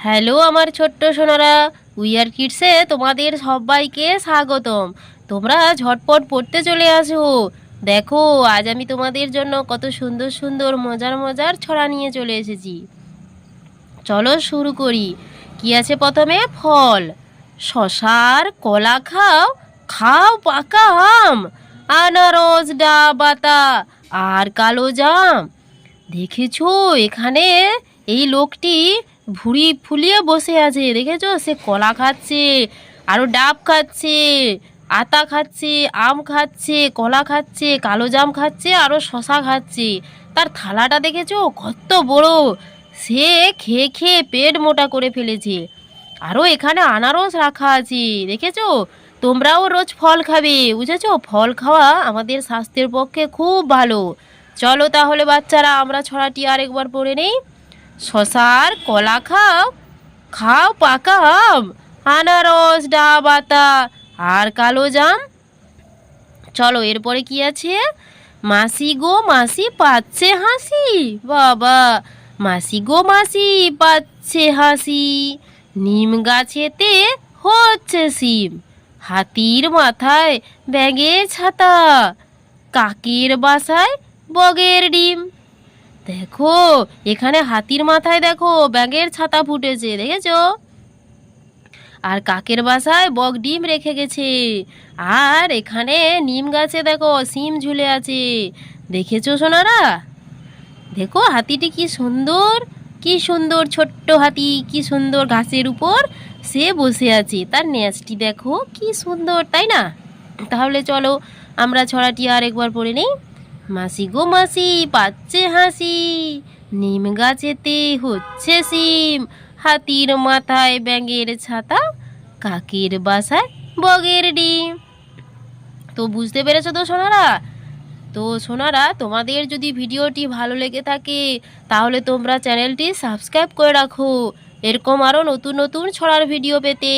Hello আমার ছোট্ট Sonara wear কিডসে তোমাদের সবাইকে স্বাগতম। তোমরা ঝটপট পড়তে চলে আসো। দেখো, আজ আমি তোমাদের জন্য কত সুন্দর সুন্দর মজার মজার ছড়া নিয়ে চলে এসেছি। চলো শুরু করি। কি আছে প্রথমে? ফল। শশার কলা খাও খাও পাকা আম, আনারস ডাবাতা আর কালো জাম। দেখেছ, এখানে এই লোকটি ভুঁড়ি ফুলিয়ে বসে আছে, দেখেছ? সে কলা খাচ্ছে আরও ডাব খাচ্ছে, আতা খাচ্ছে, আম খাচ্ছে, কলা খাচ্ছে, কালো জাম খাচ্ছে আরও শশা খাচ্ছে। তার থালাটা দেখেছ? কত বড়! সে খেয়ে খেয়ে পেট মোটা করে ফেলেছে। আরও এখানে আনারস রাখা আছে, দেখেছ? তোমরাও রোজ ফল খাবে, বুঝেছ? ফল খাওয়া আমাদের স্বাস্থ্যের পক্ষে খুব ভালো। চলো তাহলে বাচ্চারা, আমরা ছড়াটি আরেকবার পড়ে নেই। শশার কলা খাও খাও পাকা আনারস, ডাব, আতা আর কালো জাম। চলো, এরপরে কি আছে? মাসি গো মাসি পাচ্ছে হাসি, বাবা, মাসি গো মাসি পাচ্ছে হাসি। নিম গাছেতে হচ্ছে শিম হাতির মাথায় ব্যাঙের ছাতা, কাকের বাসায় বগের ডিম। দেখো, এখানে হাতির মাথায় দেখো ব্যাগের ছাতা ফুটেছে, দেখেছ? আর কাকের বাসায় বক ডিম রেখে গেছে। আর এখানে নিম গাছে দেখো, সিম ঝুলে আছে। দেখেছ সোনারা? দেখো, হাতিটি কি সুন্দর কি সুন্দর ছোট্ট হাতি, কি সুন্দর ঘাসের উপর সে বসে আছে। তার নেচটি দেখো, কি সুন্দর, তাই না? তাহলে চলো, আমরা ছড়াটি আর একবার পড়ে নেই। মাসি গো মাসি, পাচ্ছে হাসি। নিম গাছেতে হচ্ছে সিম, হাতির মাথায় ব্যাঙের ছাতা, কাকের বাসায় বগের ডিম। তো বুঝতে পেরেছ তো সোনারা? তো সোনারা, তোমাদের যদি ভিডিওটি ভালো লেগে থাকে, তাহলে তোমরা চ্যানেলটি সাবস্ক্রাইব করে রাখো। এরকম আরও নতুন নতুন ছড়ার ভিডিও পেতে।